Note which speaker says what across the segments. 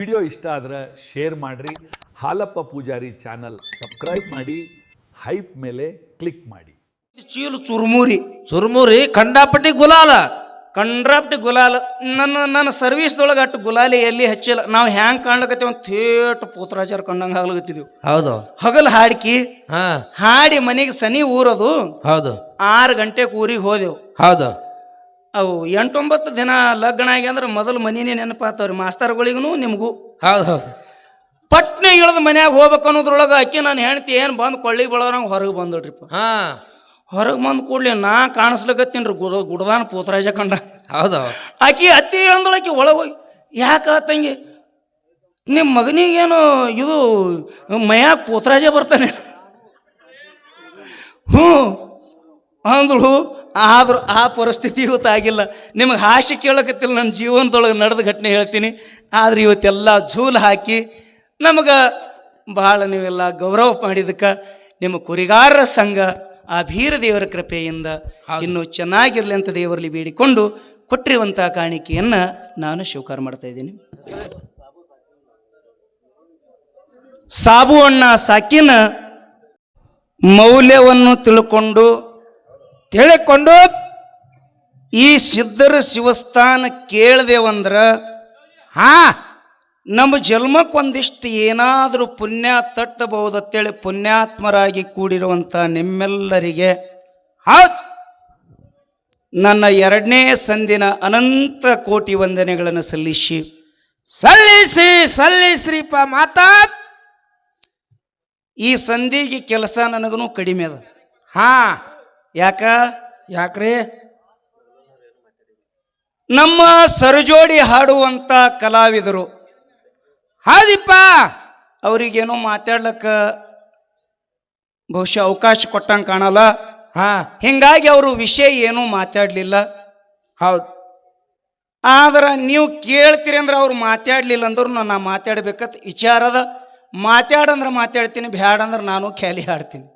Speaker 1: Video ಇಷ್ಟ ಆದ್ರೆ share ಮಾಡಿರಿ. ಹಾಲಪ್ಪ ಪೂಜಾರಿ ಚಾನಲ್ ಸಬ್ಸ್ಕ್ರೈಬ್ ಮಾಡಿ ಹೈಪ್ ಮೇಲೆ ಕ್ಲಿಕ್ ಮಾಡಿ.
Speaker 2: ಚೀಲು ಚುರುಮುರಿ.
Speaker 3: ಚುರುಮುರಿ ಖಂಡಾಪಟ್ಟಿ ಗುಲಾಲ.
Speaker 2: ಕಂಡ್ರಾಪ್ಟಿ ಗುಲಾಲ ನನ್ನ ನನ್ನ ಸರ್ವಿಸ್ದೊಳಗೆ ಅಟ್ಟು ಗುಲಾಲಿ ಎಲ್ಲಿ ಹಚ್ಚಿಲ್ಲ. ನಾವು ಹ್ಯಾಂಗ್ ಕಾಣ್ಲಕತ್ತೀವಿ ಒಂದು ಥೇಟ್ ಪೂತರಾಚಾರ ಕಂಡಂಗೆ ಆಗ್ಲಕತ್ತಿದ್ವಿ
Speaker 3: ಹೌದು.
Speaker 2: ಹಗಲು ಹಾಡ್ಕಿ
Speaker 3: ಹಾ.
Speaker 2: ಹಾಡಿ ಮನೆಗೆ ಸನಿ ಊರದು
Speaker 3: ಹೌದು.
Speaker 2: ಆರು ಗಂಟೆಗೆ ಊರಿಗೆ ಹೋದೆವು.
Speaker 3: ಹೌದು.
Speaker 2: ಅವು ಎಂಟೊಂಬತ್ತು ದಿನ ಲಗ್ನ ಆಗಿ ಅಂದ್ರೆ ಮೊದಲು ಮನಿನೇ ನೆನಪಾತವ್ರಿ ಮಾಸ್ತರ್ಗಳಿಗೂ ನಿಮಗೂ.
Speaker 3: ಹೌದು ಹೌದು.
Speaker 2: ಪಟ್ನೆ ಇಳಿದು ಮನ್ಯಾಗ ಹೋಗ್ಬೇಕು ಅನ್ನೋದ್ರೊಳಗೆ ಅಕ್ಕಿ ನಾನು ಹೆಣ್ತಿ ಏನು ಬಂದು ಕೊಳ್ಳಿಗೆ ಬಳೋರಂಗೆ ಹೊರಗೆ ಬಂದೋಡ್ರಿಪ್ಪ
Speaker 3: ಹಾಂ.
Speaker 2: ಹೊರಗೆ ಬಂದು ಕೂಡಲಿ ನಾ ಕಾಣಿಸ್ಲಕತ್ತೀನಿ ರೀ ಗುಡ ಗುಡದಾನ ಪೂತರಾಜ ಕಂಡ.
Speaker 3: ಹೌದು
Speaker 2: ಆಕಿ ಅತ್ತಿ ಅಂದಳಕಿ ಒಳಗೆ ಹೋಗಿ ಯಾಕ ತಂಗಿ? ನಿಮ್ಮ ಮಗನಿಗೇನು ಇದು ಮಯಾಗ ಪೂತರಾಜ ಬರ್ತಾನೆ? ಹ್ಞೂ ಅಂದಳು ಆದ್ರೂ ಆ ಪರಿಸ್ಥಿತಿ ಇವತ್ತು ಆಗಿಲ್ಲ ನಿಮಗೆ ಹಾಸಿ ಕೇಳಕತ್ತಿಲ್ಲ ನನ್ನ ಜೀವನದೊಳಗೆ ನಡೆದ ಘಟನೆ ಹೇಳ್ತೀನಿ. ಆದ್ರೆ ಇವತ್ತೆಲ್ಲ ಝೂಲ್ ಹಾಕಿ ನಮಗೆ ಭಾಳ ನೀವೆಲ್ಲ ಗೌರವ ಮಾಡಿದಕ್ಕೆ ನಿಮ್ಮ ಕುರಿಗಾರರ ಸಂಘ ಆ ಭೀರ ದೇವರ ಕೃಪೆಯಿಂದ ಇನ್ನೂ ಚೆನ್ನಾಗಿರಲಿ ಅಂತ ದೇವರಲ್ಲಿ ಬೇಡಿಕೊಂಡು ಕೊಟ್ಟಿರುವಂಥ ಕಾಣಿಕೆಯನ್ನು ನಾನು ಸ್ವೀಕಾರ ಮಾಡ್ತಾ ಇದ್ದೀನಿ. ಸಾಬು ಅಣ್ಣ ಸಾಕಿನ ಮೌಲ್ಯವನ್ನು ತಿಳ್ಕೊಂಡು
Speaker 3: ತಿಳಿಕೊಂಡು
Speaker 2: ಈ ಸಿದ್ಧರ ಶಿವಸ್ಥಾನ ಕೇಳ್ದೇವಂದ್ರ
Speaker 3: ಹಾ.
Speaker 2: ನಮ್ಮ ಜನ್ಮಕ್ಕೊಂದಿಷ್ಟು ಏನಾದರೂ ಪುಣ್ಯ ತಟ್ಟಬಹುದತ್ತೇಳಿ ಪುಣ್ಯಾತ್ಮರಾಗಿ ಕೂಡಿರುವಂಥ ನಿಮ್ಮೆಲ್ಲರಿಗೆ.
Speaker 3: ಹೌದು.
Speaker 2: ನನ್ನ ಎರಡನೇ ಸಂದಿನ ಅನಂತ ಕೋಟಿ ವಂದನೆಗಳನ್ನು ಸಲ್ಲಿಸಿ.
Speaker 3: ಸಲ್ಲಿಸಿ ಸಲ್ಲಿಸ್ರಿಪ್ಪ ಮಾತಾ.
Speaker 2: ಈ ಸಂಧಿಗೆ ಕೆಲಸ ನನಗೂ ಕಡಿಮೆ ಅದ.
Speaker 3: ಹಾ.
Speaker 2: ಯಾಕ?
Speaker 3: ಯಾಕ್ರಿ?
Speaker 2: ನಮ್ಮ ಸರಜೋಡಿ ಹಾಡುವಂಥ ಕಲಾವಿದರು.
Speaker 3: ಹೌದಿಪ್ಪ.
Speaker 2: ಅವರಿಗೇನೋ ಮಾತಾಡ್ಲಕ್ಕ ಬಹುಶಃ ಅವಕಾಶ ಕೊಟ್ಟಂಗೆ ಕಾಣಲ್ಲ.
Speaker 3: ಹಾ.
Speaker 2: ಹಿಂಗಾಗಿ ಅವರು ವಿಷಯ ಏನೂ ಮಾತಾಡಲಿಲ್ಲ.
Speaker 3: ಹೌದು.
Speaker 2: ಆದ್ರೆ ನೀವು ಕೇಳ್ತೀರಿ ಅಂದ್ರೆ ಅವ್ರು ಮಾತಾಡಲಿಲ್ಲ ಅಂದ್ರು ನಾನು ಮಾತಾಡ್ಬೇಕಂತ ವಿಚಾರದ ಮಾತಾಡಂದ್ರೆ ಮಾತಾಡ್ತೀನಿ ಬ್ಯಾಡಂದ್ರೆ ನಾನು ಖ್ಯಾಲಿ ಹಾಡ್ತೀನಿ.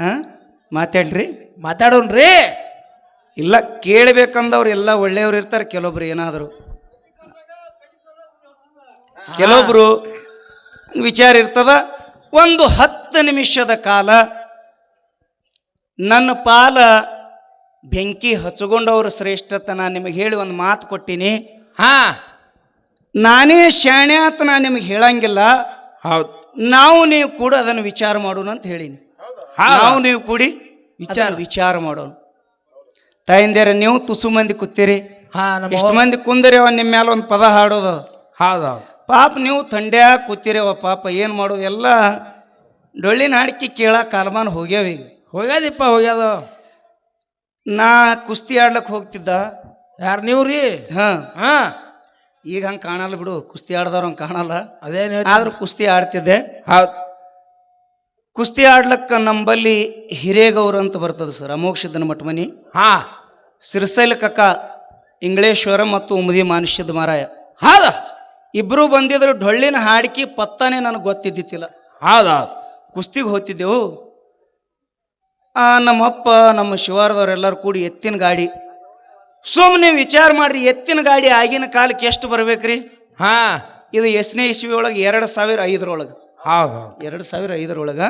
Speaker 2: ಹಾಂ? ಮಾತಾಡ್ರಿ.
Speaker 3: ಮಾತಾಡೋಣ್ರಿ.
Speaker 2: ಇಲ್ಲ ಕೇಳಬೇಕಂದವ್ರು ಎಲ್ಲ ಒಳ್ಳೆಯವ್ರು ಇರ್ತಾರೆ ಕೆಲವೊಬ್ರು ಏನಾದರೂ. ಕೆಲವೊಬ್ರು ವಿಚಾರ ಇರ್ತದ ಒಂದು ಹತ್ತು ನಿಮಿಷದ ಕಾಲ ನನ್ನ ಪಾಲ ಬೆಂಕಿ ಹಚ್ಚಿಕೊಂಡವರು ಶ್ರೇಷ್ಠತೆ ನಾನು ನಿಮಗೆ ಹೇಳಿ ಒಂದು ಮಾತು ಕೊಟ್ಟಿನಿ.
Speaker 3: ಹಾ.
Speaker 2: ನಾನೇ ಶಾಣೆ ಅಂತ ನಾನು ನಿಮಗೆ ಹೇಳಂಗಿಲ್ಲ.
Speaker 3: ಹೌದು.
Speaker 2: ನಾವು ನೀವು ಕೂಡ ಅದನ್ನು ವಿಚಾರ ಮಾಡೋಣ ಅಂತ ಹೇಳೀನಿ. ನಾವು ನೀವು ಕೂಡಿ ವಿಚಾರ. ವಿಚಾರ ಮಾಡೋಣ. ತಾಯಿಂದೇರ ನೀವು ತುಸು ಮಂದಿ ಕೂತೀರಿ. ಎಷ್ಟು ಮಂದಿ ಕುಂದರಿ ಅವ ನಿಮ್ಮ ಮೇಲೆ ಒಂದು ಪದ ಹಾಡೋದು
Speaker 3: ಹೌದು
Speaker 2: ಪಾಪ ನೀವು ತಂಡ್ಯಾಗ ಕೂತಿರವ ಪಾಪ ಏನು ಮಾಡೋದು? ಎಲ್ಲ ಡೊಳ್ಳಿನ ಹಾಡ್ಕಿ ಕೇಳ ಕಾಲಮಾನ ಹೋಗ್ಯಾವ ಈಗ.
Speaker 3: ಹೋಗ್ಯಾದಿಪ್ಪ ಹೋಗ್ಯಾದ.
Speaker 2: ನಾ ಕುಸ್ತಿ ಆಡ್ಲಕ್ಕೆ ಹೋಗ್ತಿದ್ದ.
Speaker 3: ಯಾರು ನೀವು ರೀ
Speaker 2: ಹಾಂ.
Speaker 3: ಹಾ.
Speaker 2: ಈಗ ಹಂಗೆ ಕಾಣಲ್ಲ ಬಿಡು ಕುಸ್ತಿ ಆಡ್ದವ್ರು ಹಂಗೆ ಕಾಣಲ್ಲ.
Speaker 3: ಅದೇನು
Speaker 2: ಆದ್ರೂ ಕುಸ್ತಿ ಆಡ್ತಿದ್ದೆ.
Speaker 3: ಹೌದ್.
Speaker 2: ಕುಸ್ತಿ ಆಡ್ಲಕ್ಕ ನಂಬಲ್ಲಿ ಹಿರೇಗೌರ ಅಂತ ಬರ್ತದೆ ಸರ್ ಅಮೋಕ್ಷದನ ಮಠಮನಿ ಮಠ ಮನಿ.
Speaker 3: ಹಾ.
Speaker 2: ಸಿರ್ಸೈಲ್ ಕಕ್ಕ ಇಂಗ್ಲೇಶ್ವರ ಮತ್ತು ಉಮದಿ ಮಾನುಷ್ಯದ ಮಾರಾಯ.
Speaker 3: ಹೌದ.
Speaker 2: ಇಬ್ರು ಬಂದಿದ್ರು ಡೊಳ್ಳಿನ ಹಾಡಿಕೆ ಪತ್ತಾನೆ ನನಗೆ ಗೊತ್ತಿದ್ದಿತ್ತಿಲ್ಲ.
Speaker 3: ಹೌದ.
Speaker 2: ಕುಸ್ತಿಗೆ ಹೋಗ್ತಿದ್ದೆವು. ಆ, ನಮ್ಮಪ್ಪ ನಮ್ಮ ಶಿವಾರದವರೆಲ್ಲರೂ ಕೂಡಿ ಎತ್ತಿನ ಗಾಡಿ. ಸುಮ್ಮನೆ ವಿಚಾರ ಮಾಡ್ರಿ ಎತ್ತಿನ ಗಾಡಿ ಆಗಿನ ಕಾಲಕ್ಕೆ ಎಷ್ಟು ಬರ್ಬೇಕ್ರಿ?
Speaker 3: ಹಾ.
Speaker 2: ಇದು ಎಸ್ನೇ ಇಸ್ವಿ ಒಳಗೆ ಎರಡು ಸಾವಿರ ಐದರೊಳಗೆ. ಎರಡು ಸಾವಿರ ಐದರೊಳಗೆ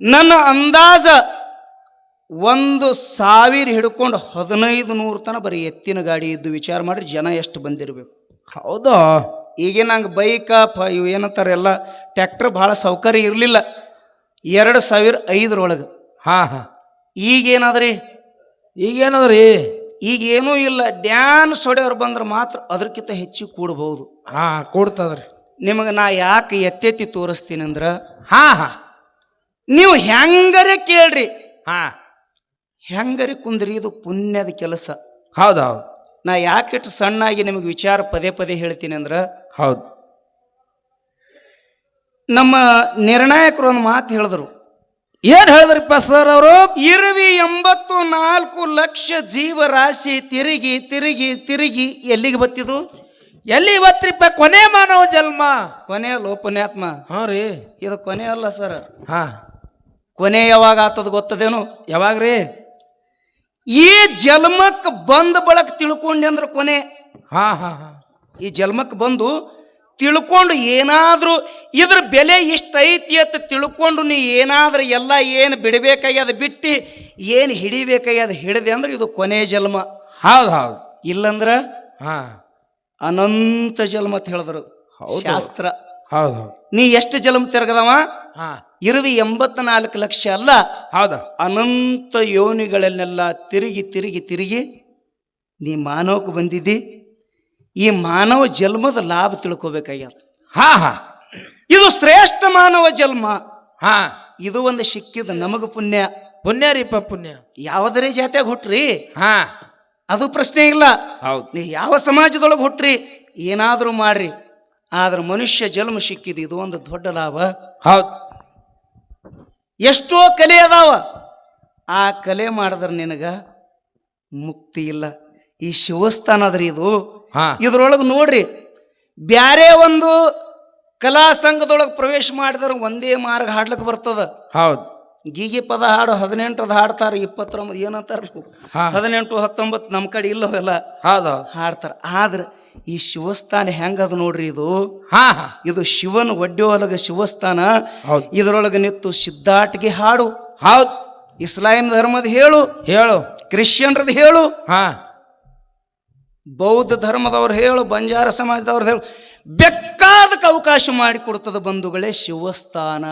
Speaker 2: ನನ್ನ ಅಂದಾಜ ಒಂದು ಸಾವಿರ ಹಿಡ್ಕೊಂಡು ಹದಿನೈದು ನೂರು ತನ ಬರೀ ಎತ್ತಿನ ಗಾಡಿ ಇದ್ದು ವಿಚಾರ ಮಾಡಿರಿ ಜನ ಎಷ್ಟು ಬಂದಿರಬೇಕು.
Speaker 3: ಹೌದಾ.
Speaker 2: ಈಗಿನ ಹಂಗೆ ಬೈಕ ಪ ಇವು ಏನಂತಾರೆ ಎಲ್ಲ ಟ್ಯಾಕ್ಟ್ರ್ ಭಾಳ ಸೌಕರ್ಯ ಇರಲಿಲ್ಲ. ಎರಡು ಸಾವಿರ ಐದರೊಳಗೆ.
Speaker 3: ಹಾಂ ಹಾಂ.
Speaker 2: ಈಗೇನಾದ್ರಿ?
Speaker 3: ಈಗೇನದ್ರಿ?
Speaker 2: ಈಗ ಏನೂ ಇಲ್ಲ. ಡ್ಯಾನ್ಸ್ ಹೊಡೆಯವ್ರು ಬಂದ್ರೆ ಮಾತ್ರ ಅದಕ್ಕಿಂತ ಹೆಚ್ಚು ಕೂಡಬಹುದು
Speaker 3: ಹಾಂ ಕೊಡ್ತದ್ರಿ.
Speaker 2: ನಿಮಗೆ ನಾ ಯಾಕೆ ಎತ್ತೆತ್ತಿ ತೋರಿಸ್ತೀನಿ ಅಂದ್ರೆ?
Speaker 3: ಹಾ ಹಾ.
Speaker 2: ನೀವು ಹೆಂಗರೆ ಕೇಳ್ರಿ.
Speaker 3: ಹಾ.
Speaker 2: ಹೆಂಗರೆ ಕುಂದ್ರಿ ಇದು ಪುಣ್ಯದ ಕೆಲಸ.
Speaker 3: ಹೌದು ಹೌದು.
Speaker 2: ನಾ ಯಾಕಿಟ್ಟು ಸಣ್ಣಾಗಿ ನಿಮಗೆ ವಿಚಾರ ಪದೇ ಪದೇ ಹೇಳ್ತೀನಿ ಅಂದ್ರೆ?
Speaker 3: ಹೌದು.
Speaker 2: ನಮ್ಮ ನಿರ್ಣಾಯಕರು ಒಂದು ಮಾತು ಹೇಳಿದ್ರು.
Speaker 3: ಏನ್ ಹೇಳಿದ್ರಿಪ್ಪ ಸರ್ ಅವರು?
Speaker 2: ಇರುವಿ ಎಂಬತ್ತು ನಾಲ್ಕು ಲಕ್ಷ ಜೀವರಾಶಿ ತಿರುಗಿ ತಿರುಗಿ ತಿರುಗಿ ಎಲ್ಲಿಗೆ ಬತ್ತಿದು?
Speaker 3: ಎಲ್ಲಿ ಇವತ್ತಿಪ್ಪ ಕೊನೆ ಮಾನವ ಜನ್ಮ?
Speaker 2: ಕೊನೆ ಲೋಪನ್ಯಾತ್ಮ.
Speaker 3: ಹಾ ರೀ.
Speaker 2: ಇದು ಕೊನೆ ಅಲ್ಲ ಸರ್.
Speaker 3: ಹಾ.
Speaker 2: ಕೊನೆ ಯಾವಾಗ ಆತದ ಗೊತ್ತದೇನು?
Speaker 3: ರೀ?
Speaker 2: ಈ ಜನ್ಮಕ್ಕೆ ಬಂದ ಬಳಕ ತಿಳ್ಕೊಂಡೆ ಅಂದ್ರೆ ಕೊನೆ.
Speaker 3: ಹಾ ಹಾ ಹಾ.
Speaker 2: ಈ ಜನ್ಮಕ್ಕೆ ಬಂದು ತಿಳ್ಕೊಂಡು ಏನಾದರೂ ಇದ್ರ ಬೆಲೆ ಇಷ್ಟ ಐತಿ ಅಂತ ತಿಳ್ಕೊಂಡು ನೀ ಏನಾದ್ರೂ ಎಲ್ಲ ಏನು ಬಿಡಬೇಕಾಗ್ಯದ ಬಿಟ್ಟು ಏನು ಹಿಡಿಬೇಕಾಗ್ಯದ ಹಿಡಿದೆ ಅಂದ್ರೆ ಇದು ಕೊನೆ ಜನ್ಮ.
Speaker 3: ಹೌದು ಹೌದು.
Speaker 2: ಇಲ್ಲಂದ್ರೆ
Speaker 3: ಹಾ.
Speaker 2: ಅನಂತ ಜನ್ಮ ಅಂತ ಹೇಳಿದ್ರು. ಶಾಸ್ತ್ರ.
Speaker 3: ಹೌದು. ಹೌದು
Speaker 2: ನೀ ಎಷ್ಟು ಜನ್ಮ ತಿರ್ಗದವ?
Speaker 3: ಹಾ.
Speaker 2: ಇರುವಿ ಎಂಬತ್ನಾಲ್ಕು ಲಕ್ಷ ಅಲ್ಲ.
Speaker 3: ಹೌದು.
Speaker 2: ಅನಂತ ಯೋನಿಗಳನ್ನೆಲ್ಲ ತಿರುಗಿ ತಿರುಗಿ ತಿರುಗಿ ನೀ ಮಾನವಕ್ಕೆ ಬಂದಿದ್ದಿ. ಈ ಮಾನವ ಜನ್ಮದ ಲಾಭ ತಿಳ್ಕೊಬೇಕಾಗ್ಯದ.
Speaker 3: ಹಾ ಹಾ.
Speaker 2: ಇದು ಶ್ರೇಷ್ಠ ಮಾನವ ಜನ್ಮ
Speaker 3: ಹಾ.
Speaker 2: ಇದು ಒಂದು ಸಿಕ್ಕಿದ ನಮಗ ಪುಣ್ಯ.
Speaker 3: ಪುಣ್ಯ ರೀಪ ಪುಣ್ಯ.
Speaker 2: ಯಾವುದರೇ ಜಾತ್ಯಾಗ ಹುಟ್ರಿ?
Speaker 3: ಹಾ.
Speaker 2: ಅದು ಪ್ರಶ್ನೆ ಇಲ್ಲ.
Speaker 3: ಹೌದು.
Speaker 2: ನೀ ಯಾವ ಸಮಾಜದೊಳಗೆ ಹುಟ್ಟ್ರಿ ಏನಾದರೂ ಮಾಡ್ರಿ. ಆದ್ರೆ ಮನುಷ್ಯ ಜನ್ಮ ಸಿಕ್ಕಿದ್ದು ಇದು ಒಂದು ದೊಡ್ಡ ಲಾಭ.
Speaker 3: ಹೌದು.
Speaker 2: ಎಷ್ಟೋ ಕಲೆ ಅದಾವ. ಆ ಕಲೆ ಮಾಡಿದ್ರೆ ನಿನಗ ಮುಕ್ತಿ ಇಲ್ಲ. ಈ ಶಿವಸ್ಥಾನ ಅದ್ರಿ ಇದು.
Speaker 3: ಹಾ.
Speaker 2: ಇದ್ರೊಳಗೆ ನೋಡ್ರಿ. ಬ್ಯಾರೆ ಒಂದು ಕಲಾ ಸಂಘದೊಳಗೆ ಪ್ರವೇಶ ಮಾಡಿದ್ರೆ ಒಂದೇ ಮಾರ್ಗ ಹಾಡ್ಲಿಕ್ಕೆ ಬರ್ತದ.
Speaker 3: ಹೌದು.
Speaker 2: ಗೀಗಿ ಪದ ಹಾಡು ಹದಿನೆಂಟರದ ಹಾಡ್ತಾರೆ ಇಪ್ಪತ್ತೊಂಬತ್ತು ಏನಂತಾರ. ಹದಿನೆಂಟು ಹತ್ತೊಂಬತ್ತು ನಮ್ಮ ಕಡೆ ಇಲ್ಲವೆಲ್ಲ
Speaker 3: ಹೌದು ಹೌದು.
Speaker 2: ಹಾಡ್ತಾರ. ಆದ್ರೆ ಈ ಶಿವಸ್ಥಾನ ಹೆಂಗದ ನೋಡ್ರಿ ಇದು? ಇದು ಶಿವನ ಒಡ್ಡೆಯೊಳಗ ಶಿವಸ್ಥಾನ.
Speaker 3: ಹೌದು.
Speaker 2: ಇದರೊಳಗೆ ನಿಂತು ಸಿದ್ಧಾಟ್ಗೆ ಹಾಡು.
Speaker 3: ಹೌದು.
Speaker 2: ಇಸ್ಲಾಂ ಧರ್ಮದ ಹೇಳು.
Speaker 3: ಹೇಳು.
Speaker 2: ಕ್ರಿಶ್ಚಿಯನ್ರದ್ದು ಹೇಳು.
Speaker 3: ಹಾ.
Speaker 2: ಬೌದ್ಧ ಧರ್ಮದವ್ರು ಹೇಳು ಬಂಜಾರ ಸಮಾಜದವ್ರು ಹೇಳು. ಬೇಕಾದಕ್ಕೆ ಅವಕಾಶ ಮಾಡಿಕೊಡ್ತದ ಬಂಧುಗಳೇ ಶಿವಸ್ಥಾನ.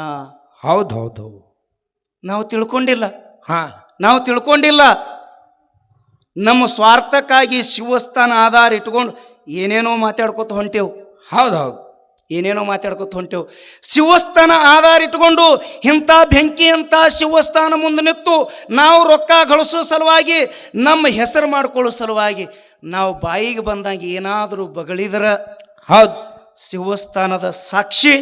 Speaker 3: ಹೌದು ಹೌದು ಹೌದು.
Speaker 2: ನಾವು ತಿಳ್ಕೊಂಡಿಲ್ಲ.
Speaker 3: ಹಾ.
Speaker 2: ನಾವು ತಿಳ್ಕೊಂಡಿಲ್ಲ. ನಮ್ಮ ಸ್ವಾರ್ಥಕ್ಕಾಗಿ ಶಿವಸ್ಥಾನ ಆಧಾರ ಇಟ್ಕೊಂಡು ಏನೇನೋ ಮಾತಾಡ್ಕೊತ ಹೊಂಟೇವು.
Speaker 3: ಹೌದು ಹೌದು
Speaker 2: ಏನೇನೋ ಮಾತಾಡ್ಕೊತ ಹೊಂಟೇವು. ಶಿವಸ್ಥಾನ ಆಧಾರ ಇಟ್ಕೊಂಡು ಇಂಥ ಬೆಂಕಿ ಅಂತ ಶಿವಸ್ಥಾನ ಮುಂದೆ ನಿಂತು ನಾವು ರೊಕ್ಕ ಗಳಿಸೋ ಸಲುವಾಗಿ ನಮ್ಮ ಹೆಸರು ಮಾಡ್ಕೊಳ್ಳೋ ಸಲುವಾಗಿ ನಾವು ಬಾಯಿಗೆ ಬಂದಾಗ ಏನಾದರೂ ಬಗಳಿದ್ರೆ
Speaker 3: ಹೌದು.
Speaker 2: ಶಿವಸ್ಥಾನದ ಸಾಕ್ಷಿ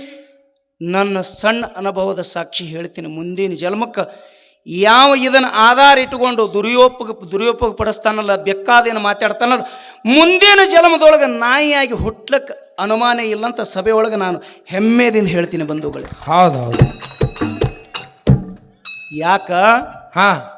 Speaker 2: ನನ್ನ ಸಣ್ಣ ಅನುಭವದ ಸಾಕ್ಷಿ ಹೇಳ್ತೀನಿ. ಮುಂದಿನ ಜನ್ಮಕ್ಕೆ ಯಾವ ಇದನ್ನು ಆಧಾರ ಇಟ್ಟುಕೊಂಡು ದುರ್ಯೋಪ ದುರ್ಯೋಪಯೋಗ ಪಡಿಸ್ತಾನಲ್ಲ ಬೆಕ್ಕಾದೇನು ಮಾತಾಡ್ತಾನಲ್ಲ ಮುಂದಿನ ಜನ್ಮದೊಳಗೆ ನಾಯಿಯಾಗಿ ಹುಟ್ಲಕ್ಕೆ ಅನುಮಾನ ಇಲ್ಲಂತ ಸಭೆ ಒಳಗೆ ನಾನು ಹೆಮ್ಮೆದಿಂದ ಹೇಳ್ತೀನಿ ಬಂಧುಗಳು.
Speaker 3: ಹೌದು ಹೌದು
Speaker 2: ಯಾಕ?
Speaker 3: ಹಾ.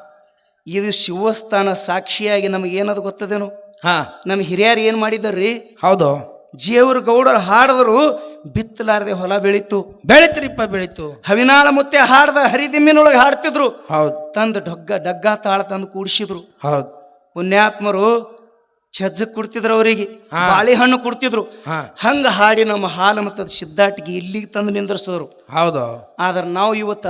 Speaker 2: ಇದು ಶಿವಸ್ಥಾನ ಸಾಕ್ಷಿಯಾಗಿ ನಮಗೇನದು ಗೊತ್ತದೇನು?
Speaker 3: ಹಾ.
Speaker 2: ನಮ್ಮ ಹಿರಿಯರು ಏನು ಮಾಡಿದಾರ್ರಿ
Speaker 3: ಹೌದು.
Speaker 2: ಜೇವ್ರ ಗೌಡರು ಹಾಡಿದ್ರು ಬಿತ್ತಲಾರದೆ ಹೊಲ ಬೆಳೀತು.
Speaker 3: ಬೆಳಿತ್ರಿಪ್ಪ ಬೆಳಿತು.
Speaker 2: ಹವಿನಾಳ ಮುತ್ತೆ ಹಾಡ್ದ ಹರಿದಿಮ್ಮಿನೊಳಗೆ ಹಾಡ್ತಿದ್ರು.
Speaker 3: ಹೌದು.
Speaker 2: ತಂದು ಡೊಗ್ಗ ಡಗ್ಗ ತಾಳ ತಂದು ಕೂಡಿಸಿದ್ರು.
Speaker 3: ಹೌದು.
Speaker 2: ಪುಣ್ಯಾತ್ಮರು ಛಜ್ಜ ಕೊಡ್ತಿದ್ರು ಅವರಿಗೆ. ಬಾಳೆಹಣ್ಣು ಕೊಡ್ತಿದ್ರು. ಹಂಗ ಹಾಡಿ ನಮ್ಮ ಹಾಲು ಮತ್ತು ಸಿದ್ಧಾಟಿಗೆ ಇಲ್ಲಿಗೆ ತಂದು ನಿಂದ್ರಿಸಿದ್ರು
Speaker 3: ಹೌದು.
Speaker 2: ಆದ್ರೆ ನಾವು ಇವತ್ತ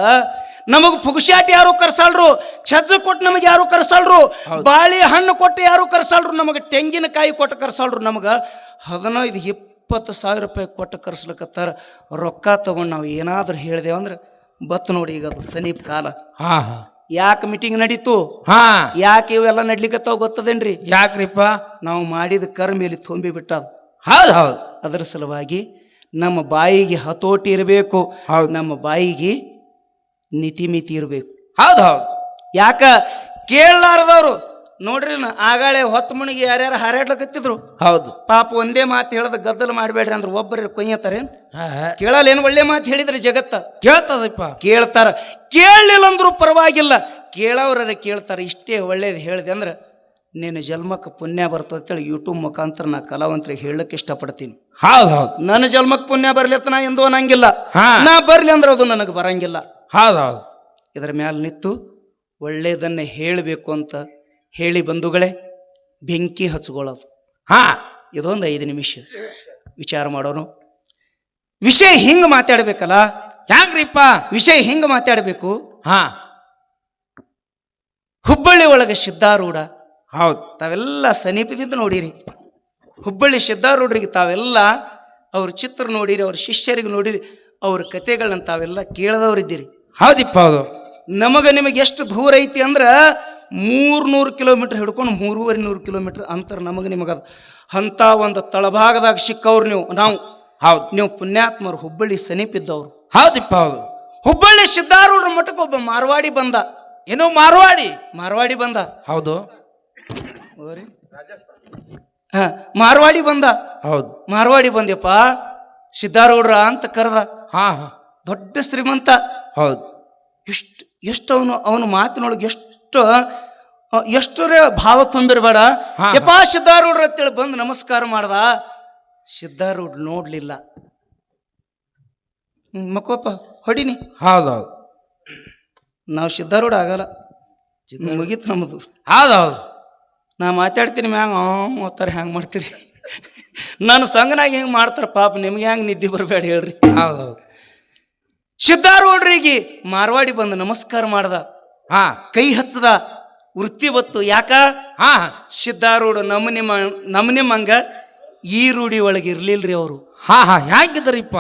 Speaker 2: ನಮಗ್ ಪುಗುಶಾಟಿ ಯಾರು ಕರ್ಸಲ್ರು? ಛಜ್ಜ ಕೊಟ್ಟು ನಮಗೆ ಯಾರು ಕರ್ಸಲ್ರು? ಬಾಳೆ ಹಣ್ಣು ಕೊಟ್ಟು ಯಾರು ಕರ್ಸಲ್ರು? ನಮಗೆ ತೆಂಗಿನಕಾಯಿ ಕೊಟ್ಟು ಕರ್ಸಲ್ರು? ನಮಗೆ ಹದಿನೈದು ಇಪ್ಪತ್ತು ಸಾವಿರ ರೂಪಾಯಿ ಕೊಟ್ಟು ಕರ್ಸ್ಲಕತ್ತಾರ. ರೊಕ್ಕ ತಗೊಂಡು ನಾವು ಏನಾದರೂ ಹೇಳಿದೆವು ಬತ್ ಬತ್ತು ನೋಡಿ ಈಗ ಅದು ಸಮೀಪ ಕಾಲ.
Speaker 3: ಹಾ ಹಾ.
Speaker 2: ಯಾಕೆ ಮೀಟಿಂಗ್ ನಡೀತು?
Speaker 3: ಹಾ.
Speaker 2: ಯಾಕೆ ಇವೆಲ್ಲ ನಡ್ಲಿಕ್ಕತ್ತಾವ ಗೊತ್ತದೇನ್ರಿ?
Speaker 3: ಯಾಕ್ರಿಪ್ಪ?
Speaker 2: ನಾವು ಮಾಡಿದ ಕರ್ಮ ಇಲ್ಲಿ ತುಂಬಿ ಬಿಟ್ಟದ?
Speaker 3: ಹೌದು ಹೌದು.
Speaker 2: ಅದರ ಸಲುವಾಗಿ ನಮ್ಮ ಬಾಯಿಗೆ ಹತೋಟಿ ಇರಬೇಕು.
Speaker 3: ಹೌದು.
Speaker 2: ನಮ್ಮ ಬಾಯಿಗೆ ನೀತಿ ಮಿತಿ ಇರಬೇಕು.
Speaker 3: ಹೌದು ಹೌದು.
Speaker 2: ಯಾಕ? ಕೇಳಲಾರದವ್ರು. ನೋಡ್ರಿ ಆಗಾಳೆ ಹೊತ್ತು ಮುಣಿಗೆ ಯಾರ್ಯಾರು ಹಾರಾಡ್ಲಕತ್ತಿದ್ರು?
Speaker 3: ಹೌದು.
Speaker 2: ಪಾಪ ಒಂದೇ ಮಾತು ಹೇಳದ ಗದ್ದಲ ಮಾಡಬೇಡ್ರಿ ಅಂದ್ರೆ ಒಬ್ಬರು ಕೊಯ್ಯತಾರೆ ಕೇಳಲ್ಲ ಏನು ಒಳ್ಳೆ ಮಾತು ಹೇಳಿದ್ರಿ ಜಗತ್ತ?
Speaker 3: ಕೇಳ್ತದಪ್ಪ.
Speaker 2: ಕೇಳ್ತಾರ. ಕೇಳಲಿಲ್ಲ ಅಂದ್ರೂ ಪರವಾಗಿಲ್ಲ. ಕೇಳೋರ ಕೇಳ್ತಾರೆ ಇಷ್ಟೇ ಒಳ್ಳೇದು ಹೇಳಿದೆ ಅಂದ್ರೆ ನಿನ್ನ ಜನ್ಮಕ್ಕೆ ಪುಣ್ಯ ಬರ್ತದೆ ಅಂತೇಳಿ ಯೂಟ್ಯೂಬ್ ಮುಖಾಂತರ ನಾ ಕಲಾವಂತರಿಗೆ ಹೇಳಕ್ಕೆ ಇಷ್ಟಪಡ್ತೀನಿ.
Speaker 3: ಹೌದು ಹೌದು.
Speaker 2: ನನ್ನ ಜನ್ಮಕ್ಕೆ ಪುಣ್ಯ ಬರ್ಲಿತ್ತ ನಾ ಎಂದು ಅನ್ನಂಗಿಲ್ಲ.
Speaker 3: ಹಾ.
Speaker 2: ನಾ ಬರ್ಲಿ ಅಂದ್ರೆ ಅದು ನನಗೆ ಬರಂಗಿಲ್ಲ.
Speaker 3: ಹೌದು ಹೌದು.
Speaker 2: ಇದರ ಮ್ಯಾಲೆ ನಿಂತು ಒಳ್ಳೆಯದನ್ನೇ ಹೇಳಬೇಕು ಅಂತ ಹೇಳಿ ಬಂಧುಗಳೇ ಬೆಂಕಿ ಹಚ್ಕೊಳ್ಳೋದು.
Speaker 3: ಹಾ.
Speaker 2: ಇದೊಂದು ಐದು ನಿಮಿಷ ವಿಚಾರ ಮಾಡೋನು. ವಿಷಯ ಹಿಂಗೆ ಮಾತಾಡಬೇಕಲ್ಲ?
Speaker 3: ಹ್ಯಾಂಗ್ರಿಪ್ಪ?
Speaker 2: ವಿಷಯ ಹಿಂಗೆ ಮಾತಾಡಬೇಕು?
Speaker 3: ಹಾ.
Speaker 2: ಹುಬ್ಬಳ್ಳಿ ಒಳಗೆ ಸಿದ್ಧಾರೂಢ.
Speaker 3: ಹೌದು.
Speaker 2: ತಾವೆಲ್ಲ ಸಮೀಪದಿಂದ ನೋಡಿರಿ. ಹುಬ್ಬಳ್ಳಿ ಸಿದ್ಧಾರೂಢರಿಗೆ ತಾವೆಲ್ಲ ಅವ್ರ ಚಿತ್ರ ನೋಡಿರಿ ಅವ್ರ ಶಿಷ್ಯರಿಗೆ ನೋಡಿರಿ ಅವ್ರ ಕತೆಗಳನ್ನ ತಾವೆಲ್ಲ ಕೇಳದವ್ರಿದ್ದೀರಿ.
Speaker 3: ಹೌದಿಪ್ಪ ಹೌದು.
Speaker 2: ನಮಗೆ ನಿಮಗೆ ಎಷ್ಟು ದೂರ ಐತಿ ಅಂದ್ರೆ ಮೂರ್ನೂರು ಕಿಲೋಮೀಟ್ರ್ ಹಿಡ್ಕೊಂಡು ಮೂರುವರೆ ನೂರು ಕಿಲೋಮೀಟ್ರ್ ಅಂತರ ನಮಗೆ ನಿಮಗದ. ಅಂಥ ಒಂದು ತಳಭಾಗದಾಗ ಸಿಕ್ಕವ್ರು ನೀವು ನಾವು.
Speaker 3: ಹೌದು.
Speaker 2: ನೀವು ಪುಣ್ಯಾತ್ಮರು ಹುಬ್ಬಳ್ಳಿ ಸಮೀಪಿದ್ದವ್ರು.
Speaker 3: ಹೌದಿಪ್ಪ ಹೌದು.
Speaker 2: ಹುಬ್ಬಳ್ಳಿ ಸಿದ್ಧಾರೂಢರ ಮಠಕ್ಕೆ ಒಬ್ಬ ಮಾರ್ವಾಡಿ ಬಂದ.
Speaker 3: ಏನು ಮಾರ್ವಾಡಿ?
Speaker 2: ಮಾರ್ವಾಡಿ ಬಂದ.
Speaker 3: ಹೌದು.
Speaker 2: ಹಾ ಮಾರ್ವಾಡಿ ಬಂದ.
Speaker 3: ಹೌದು.
Speaker 2: ಮಾರ್ವಾಡಿ ಬಂದ್ಯಪ್ಪ ಸಿದ್ಧಾರೂಢರ ಅಂತ ಕರೆದ.
Speaker 3: ಹಾ ಹಾ.
Speaker 2: ದೊಡ್ಡ ಶ್ರೀಮಂತ.
Speaker 3: ಹೌದು.
Speaker 2: ಎಷ್ಟು ಎಷ್ಟು ಅವನು ಅವನ ಮಾತಿನೊಳಗೆ ಎಷ್ಟು ಎಷ್ಟರೇ ಭಾವ ತುಂಬಿರಬೇಡ. ಯಪ್ಪಾ ಸಿದ್ಧಾರೂಢ್ರ ಅಂತೇಳಿ ಬಂದು ನಮಸ್ಕಾರ ಮಾಡ್ದ. ಸಿದ್ಧಾರೂಢ್ ನೋಡ್ಲಿಲ್ಲ. ಮಕ್ಕೋಪ ಮಕ್ಕೋಪ್ಪ ಹೊಡಿನಿ.
Speaker 3: ಹೌದೌದು.
Speaker 2: ನಾವು ಸಿದ್ಧಾರೂಢ ಆಗಲ್ಲ. ಮುಗೀತು ನಮ್ಮದು
Speaker 3: ಹೌದೌದು.
Speaker 2: ನಾ ಮಾತಾಡ್ತೀನಿ ಮ್ಯಾಂಗ ಓದ್ತಾರೆ ಹ್ಯಾಂಗೆ ಮಾಡ್ತೀರಿ? ನಾನು ಸಂಘನಾಗ ಹೆಂಗೆ ಮಾಡ್ತಾರೆ ಪಾಪ ನಿಮ್ಗೆ ಹೆಂಗೆ ನಿದ್ದೆ ಬರಬೇಡ ಹೇಳ್ರಿ.
Speaker 3: ಹೌದೌದು.
Speaker 2: ಸಿದ್ಧಾರೂಢರಿಗೆ ಮಾರ್ವಾಡಿ ಬಂದು ನಮಸ್ಕಾರ ಮಾಡ್ದ.
Speaker 3: ಹಾ.
Speaker 2: ಕೈ ಹಚ್ಚದ ವೃತ್ತಿ ಬತ್ತು ಯಾಕ?
Speaker 3: ಹಾ.
Speaker 2: ಸಿದ್ಧಾರೂಢ ನಮ್ಮ ನಿಮ್ಮ ನಮ್ಮ ನಿಮ್ಮಂಗ ಈ ರೂಢಿ ಒಳಗೆ ಇರ್ಲಿಲ್ರಿ ಅವರು.
Speaker 3: ಹಾ ಹಾ. ಹ್ಯಾಂಗಿದ್ರಿಪ್ಪ?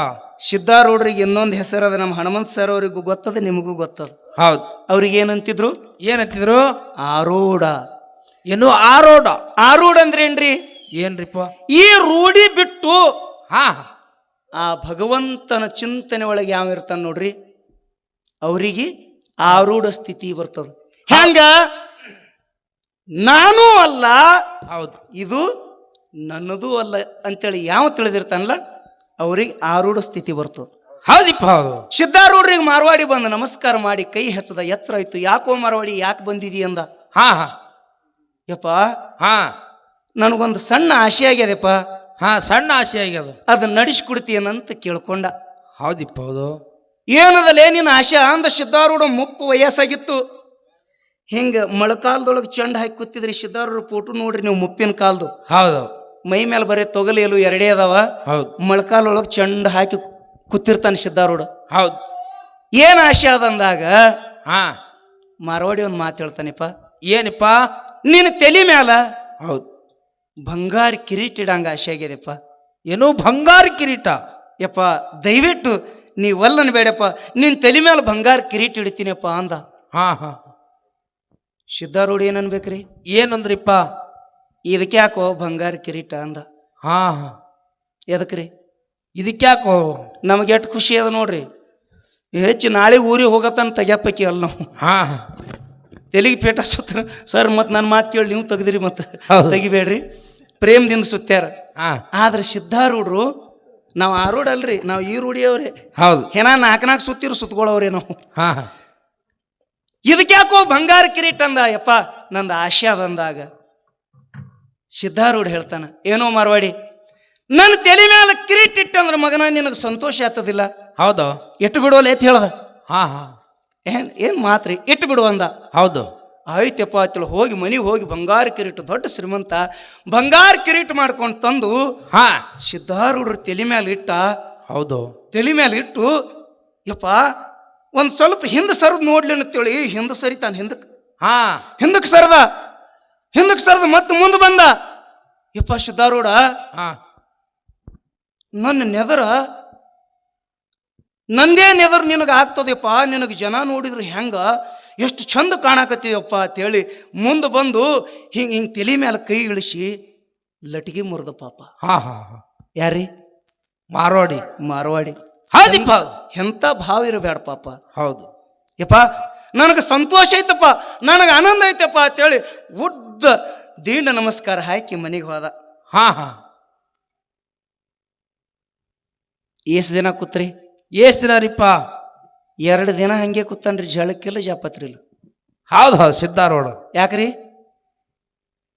Speaker 2: ಸಿದ್ಧಾರೂಢರಿಗೆ ಇನ್ನೊಂದು ಹೆಸರದ ನಮ್ಮ ಹನುಮಂತ ಸರ್ ಅವರಿಗೂ ಗೊತ್ತದ ನಿಮಗೂ ಗೊತ್ತದ.
Speaker 3: ಹೌದು.
Speaker 2: ಅವ್ರಿಗೆ ಏನಂತಿದ್ರು?
Speaker 3: ಏನಂತಿದ್ರು?
Speaker 2: ಆರೂಢ.
Speaker 3: ಏನು ಆರೋಡ
Speaker 2: ಆರೂಢ ಅಂದ್ರೇನ್ರಿ?
Speaker 3: ಏನ್ರಿಪ್ಪ?
Speaker 2: ಈ ರೂಢಿ ಬಿಟ್ಟು
Speaker 3: ಹಾ.
Speaker 2: ಆ ಭಗವಂತನ ಚಿಂತನೆ ಒಳಗೆ ಯಾವ ಇರ್ತಾನೆ ನೋಡ್ರಿ? ಅವರಿಗೆ ಆರೂಢ ಸ್ಥಿತಿ ಬರ್ತದ. ಹೆಂಗ? ನಾನೂ ಅಲ್ಲ
Speaker 3: ಹೌದು.
Speaker 2: ಇದು ನನ್ನದೂ ಅಲ್ಲ ಅಂತೇಳಿ ಯಾವ ತಿಳಿದಿರ್ತಾನಲ್ಲ ಅವ್ರಿಗೆ ಆರೂಢ ಸ್ಥಿತಿ ಬರ್ತದೆ.
Speaker 3: ಹೌದಿಪ್ಪ ಹೌದು.
Speaker 2: ಸಿದ್ಧಾರೂಢರಿಗೆ ಮಾರ್ವಾಡಿ ಬಂದು ನಮಸ್ಕಾರ ಮಾಡಿ ಕೈ ಹಚ್ಚದ ಎತ್ತರ ಆಯ್ತು ಯಾಕೋ ಮಾರ್ವಾಡಿ ಯಾಕೆ ಬಂದಿದಿ ಅಂದ?
Speaker 3: ಹಾ ಹಾ.
Speaker 2: ಯಪ್ಪ
Speaker 3: ಹಾ.
Speaker 2: ನನಗೊಂದು ಸಣ್ಣ ಆಶೆ ಆಗ್ಯದಪ್ಪ.
Speaker 3: ಹಾ ಸಣ್ಣ ಆಸೆ ಆಗ್ಯದ.
Speaker 2: ಅದನ್ನ ನಡೆಸ್ಕೊಡ್ತೀನಂತ ಕೇಳ್ಕೊಂಡ.
Speaker 3: ಹೌದಿಪ್ಪ ಹೌದು.
Speaker 2: ಏನದಲ್ಲೇ ನಿನ್ನ ಆಶೆ ಅಂದ ಸಿದ್ಧಾರೂಢ ಮುಪ್ಪು ವಯಸ್ಸಾಗಿತ್ತು. ಹಿಂಗೆ ಮೊಳಕಾಲದೊಳಗೆ ಚಂಡ ಹಾಕಿ ಕೂತಿದ್ರಿ ಸಿದ್ಧಾರೂಢ ಫೋಟೋ ನೋಡ್ರಿ ನೀವು ಮುಪ್ಪಿನ ಕಾಲ್ದು.
Speaker 3: ಹೌದು.
Speaker 2: ಮೈ ಮೇಲೆ ಬರೀ ತೊಗಲೇಲು ಎರಡೇ ಅದಾವ.
Speaker 3: ಹೌದು.
Speaker 2: ಮೊಳಕಾಲೊಳಗೆ ಚಂಡ ಹಾಕಿ ಕೂತಿರ್ತಾನೆ ಸಿದ್ಧಾರೂಢ.
Speaker 3: ಹೌದು.
Speaker 2: ಏನು ಆಶೆ ಅದಂದಾಗ
Speaker 3: ಹಾ.
Speaker 2: ಮಾರವಾಡಿ ಒಂದು ಮಾತು ಹೇಳ್ತಾನೆಪ್ಪ
Speaker 3: ಏನಪ್ಪ?
Speaker 2: ನಿನ್ನ ತಲೆ ಮ್ಯಾಲ
Speaker 3: ಹೌದು.
Speaker 2: ಬಂಗಾರ ಕಿರೀಟ ಇಡಂಗ ಆಸೆ ಆಗ್ಯದಪ್ಪ.
Speaker 3: ಏನೋ ಬಂಗಾರ ಕಿರೀಟ?
Speaker 2: ಯಪ್ಪ ದಯವಿಟ್ಟು ನೀ ಒಲ್ಲನ್ ಬೇಡಪ್ಪ ನಿನ್ನ ತಲೆ ಮೇಲೆ ಬಂಗಾರ ಕಿರೀಟ ಇಡ್ತೀನಪ್ಪ ಅಂದ.
Speaker 3: ಹಾ ಹಾ.
Speaker 2: ಸಿದ್ಧಾರೂಢ ಏನನ್ಬೇಕ್ರಿ
Speaker 3: ಏನಂದ್ರಿಪ್ಪ?
Speaker 2: ಇದಕ್ಕೆ ಯಾಕೋ ಬಂಗಾರ ಕಿರೀಟ ಅಂದ.
Speaker 3: ಹಾ ಹಾ.
Speaker 2: ಎದಕ್ರಿ?
Speaker 3: ಇದಕ್ಯಾಕೋ
Speaker 2: ನಮಗೆ ಎಷ್ಟು ಖುಷಿ ಅದ ನೋಡ್ರಿ. ಹೆಚ್ಚು ನಾಳೆ ಊರಿಗೆ ಹೋಗತ್ತಾನ ತೆಗ್ಯಾಪಕ್ಕಿ ಅಲ್ಲ ನಾವು.
Speaker 3: ಹಾ ಹಾ.
Speaker 2: ತೆಲಿಗೆ ಪೇಟ ಸುತ್ತ ಸರ್ ಮತ್ತು ನನ್ನ ಮಾತು ಕೇಳಿ ನೀವು ತೆಗ್ದಿರಿ ಮತ್ತೆ. ತೆಗಿಬೇಡ್ರಿ. ಪ್ರೇಮದಿಂದ ಸುತ್ತ್ಯಾರ
Speaker 3: ಹಾ
Speaker 2: ಆದ್ರೆ ಸಿದ್ಧಾರೂಢರು ನಾವು ಆ ರೂಢ ಅಲ್ರಿ ನಾವು ಈ ರೂಢಿಯವ್ರೆ.
Speaker 3: ಹೌದು.
Speaker 2: ಏನಾ ನಾಲ್ಕು ನಾಲ್ಕು ಸುತ್ತಿರು ಸುತ್ತಗೊಳ್ಳೋರಿ ನಾವು.
Speaker 3: ಹಾ ಹಾ.
Speaker 2: ಇದಕ್ಕೆ ಯಾಕೋ ಬಂಗಾರ ಕಿರೀಟ್ ಅಂದ ಯಪ್ಪ ನಂದು ಆಶೆ ಅದಂದಾಗ. ಸಿದ್ಧಾರೂಢ ಹೇಳ್ತಾನ ಏನೋ ಮಾರ್ವಾಡಿ ನನ್ನ ತಲೆ ಮೇಲೆ ಕಿರೀಟ ಇಟ್ಟಂದ್ರ ಮಗನ ನಿನಗೆ ಸಂತೋಷ ಆಗ್ತದಿಲ್ಲ?
Speaker 3: ಹೌದು.
Speaker 2: ಇಟ್ಟು ಬಿಡೋಲ್ಲ ಅಂತ ಹೇಳ್ದ.
Speaker 3: ಹಾ ಹಾ.
Speaker 2: ಏನ್ ಏನ್ ಮಾತ್ರಿ ಇಟ್ಟು ಬಿಡು ಅಂದ.
Speaker 3: ಹೌದು.
Speaker 2: ಆಯ್ತಪ್ಪ ಅಂತೇಳಿ ಹೋಗಿ ಮನೆಗೆ ಹೋಗಿ ಬಂಗಾರ ಕಿರೀಟ ದೊಡ್ಡ ಶ್ರೀಮಂತ ಬಂಗಾರ ಕಿರೀಟ ಮಾಡ್ಕೊಂಡು ತಂದು
Speaker 3: ಹಾ.
Speaker 2: ಸಿದ್ಧಾರೂಢರ ತಲೆ ಮೇಲೆ ಇಟ್ಟ.
Speaker 3: ಹೌದು.
Speaker 2: ತಲೆ ಮೇಲೆ ಇಟ್ಟು ಯಪ್ಪ ಒಂದು ಸ್ವಲ್ಪ ಹಿಂದೆ ಸರದ್ ನೋಡ್ಲಿ ಅಂತೇಳಿ ಹಿಂದೆ ಸರಿ ತಾನು ಹಿಂದಕ್ಕೆ
Speaker 3: ಹಾ.
Speaker 2: ಹಿಂದಕ್ಕೆ ಸರದ. ಹಿಂದಕ್ಕೆ ಸರದ ಮತ್ತೆ ಮುಂದೆ ಬಂದ. ಯಪ್ಪ ಸಿದ್ಧಾರೂಢ.
Speaker 3: ಹಾ.
Speaker 2: ನನ್ನ ನೆದರ ನಂದೇ ನೆದರ್ ನಿನಗೆ ಆಗ್ತದೆಪ್ಪ ನಿನಗೆ ಜನ ನೋಡಿದ್ರೆ ಹೆಂಗ? ಎಷ್ಟು ಚಂದ ಕಾಣಕತ್ತೀಯಪ್ಪ ಅಂತೇಳಿ ಮುಂದೆ ಬಂದು ಹಿಂಗೆ ಹಿಂಗೆ ತಲೆ ಮೇಲೆ ಕೈ ಇಳಿಸಿ ಲಟಿಗೆ ಮುರಿದ ಪಾಪ.
Speaker 3: ಹಾ ಹಾ ಹಾ.
Speaker 2: ಯಾರಿ?
Speaker 3: ಮಾರ್ವಾಡಿ.
Speaker 2: ಮಾರವಾಡಿ.
Speaker 3: ಹೌದಿಪ್ಪ. ಹೌದು
Speaker 2: ಎಂಥ ಭಾವ ಇರಬೇಡ ಪಾಪ.
Speaker 3: ಹೌದು.
Speaker 2: ಯಪ್ಪ ನನಗೆ ಸಂತೋಷ ಐತಪ್ಪ ನನಗೆ ಆನಂದ ಐತಪ್ಪ ಅಂತೇಳಿ ಉದ್ದ ದೀಂಡ ನಮಸ್ಕಾರ ಹಾಕಿ ಮನೆಗೆ ಹೋದ.
Speaker 3: ಹಾ ಹಾ.
Speaker 2: ಎಷ್ಟು ದಿನ ಕೂತ್ರಿ?
Speaker 3: ಎಷ್ಟು ದಿನ ರೀಪ್ಪ?
Speaker 2: ಎರಡು ದಿನ ಹಂಗೆ ಕೂತಾನ್ರಿ ಜಳಕ್ಕಿಲ್ಲ ಜಾಪತ್ರಿ ಇಲ್ಲ
Speaker 3: ಹೌದು ಹೌದು ಸಿದ್ಧಾರೂಢ.
Speaker 2: ಯಾಕ್ರಿ?